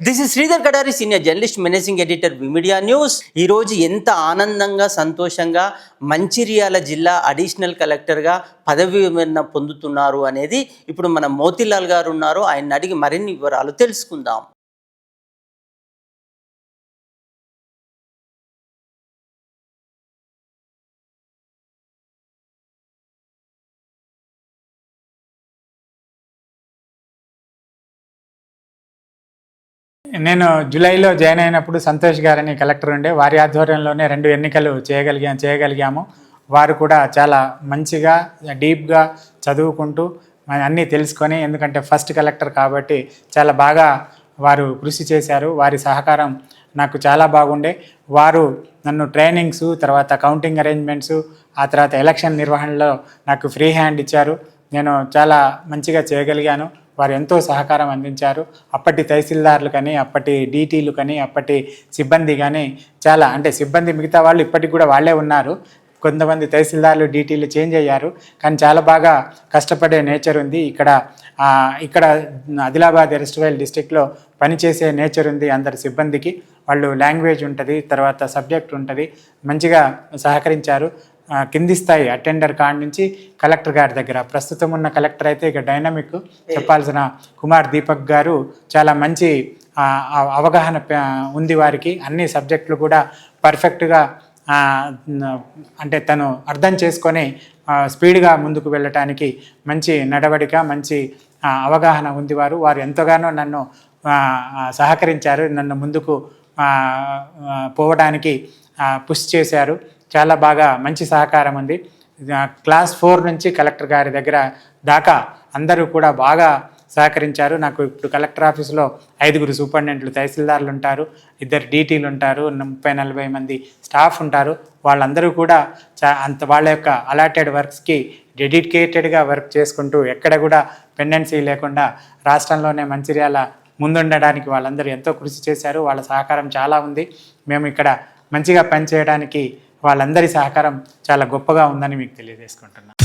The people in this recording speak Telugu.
This is Sridhar Kadari senior journalist managing editor media news ఈరోజు ఎంత ఆనందంగా సంతోషంగా మంచిర్యాల జిల్లా అడిషనల్ కలెక్టర్గా పదవి విమరణ పొందుతున్నారు అనేది ఇప్పుడు మన మోతిలాల్ గారు ఉన్నారు. ఆయన అడిగి మరిన్ని వివరాలు తెలుసుకుందాం. నేను జూలైలో జాయిన్ అయినప్పుడు సంతోష్ గారని కలెక్టర్ ఉండే. వారి ఆధ్వర్యంలోనే రెండు ఎన్నికలు చేయగలిగాం చేయగలిగాము. వారు కూడా చాలా మంచిగా డీప్గా చదువుకుంటూ అన్నీ తెలుసుకొని ఎందుకంటే ఫస్ట్ కలెక్టర్ కాబట్టి చాలా బాగా వారు కృషి చేశారు. వారి సహకారం నాకు చాలా బాగుండే. వారు నన్ను ట్రైనింగ్స్ తర్వాత కౌంటింగ్ అరేంజ్మెంట్స్ ఆ తర్వాత ఎలక్షన్ నిర్వహణలో నాకు ఫ్రీ హ్యాండ్ ఇచ్చారు. నేను చాలా మంచిగా చేయగలిగాను. వారు ఎంతో సహకారం అందించారు. అప్పటి తహసీల్దార్లు కానీ అప్పటి డీటీలు కానీ అప్పటి సిబ్బంది కానీ చాలా అంటే సిబ్బంది మిగతా వాళ్ళు ఇప్పటికి కూడా వాళ్ళే ఉన్నారు. కొంతమంది తహసీల్దార్లు డీటీలు చేంజ్ అయ్యారు. కానీ చాలా బాగా కష్టపడే నేచర్ ఉంది. ఇక్కడ ఇక్కడ ఆదిలాబాద్ ఎరస్ట్వైల్ డిస్టిక్లో పనిచేసే నేచర్ ఉంది అందరి సిబ్బందికి. వాళ్ళు లాంగ్వేజ్ ఉంటుంది తర్వాత సబ్జెక్ట్ ఉంటుంది. మంచిగా సహకరించారు. కింది స్థాయి అటెండర్ కాడ నుంచి కలెక్టర్ గారి దగ్గర. ప్రస్తుతం ఉన్న కలెక్టర్ అయితే ఇక డైనమిక్ చెప్పాల్సిన కుమార్ దీపక్ గారు చాలా మంచి అవగాహన ఉంది వారికి. అన్ని సబ్జెక్టులు కూడా పర్ఫెక్ట్గా అంటే తను అర్థం చేసుకొని స్పీడ్గా ముందుకు వెళ్ళటానికి మంచి నడవడిక మంచి అవగాహన ఉంది వారు. వారు ఎంతగానో నన్ను సహకరించారు. నన్ను ముందుకు పోవడానికి పుష్ చేశారు. చాలా బాగా మంచి సహకారం ఉంది. క్లాస్ ఫోర్ నుంచి కలెక్టర్ గారి దగ్గర దాకా అందరూ కూడా బాగా సహకరించారు. నాకు ఇప్పుడు కలెక్టర్ ఆఫీస్లో ఐదుగురు సూపరింటెండెంట్లు తహసీల్దార్లు ఉంటారు ఇద్దరు డీటీలు ఉంటారు ముప్పై నలభై మంది స్టాఫ్ ఉంటారు. వాళ్ళందరూ కూడా చా అంత వాళ్ళ యొక్క అలాటెడ్ వర్క్స్కి డెడికేటెడ్గా వర్క్ చేసుకుంటూ ఎక్కడ కూడా పెండెన్సీ లేకుండా రాష్ట్రంలోనే మంచిర్యాల ముందుండడానికి వాళ్ళందరూ ఎంతో కృషి చేశారు. వాళ్ళ సహకారం చాలా ఉంది. మేము ఇక్కడ మంచిగా పనిచేయడానికి వాళ్ళందరి సహకారం చాలా గొప్పగా ఉందని మీకు తెలియజేసుకుంటున్నాను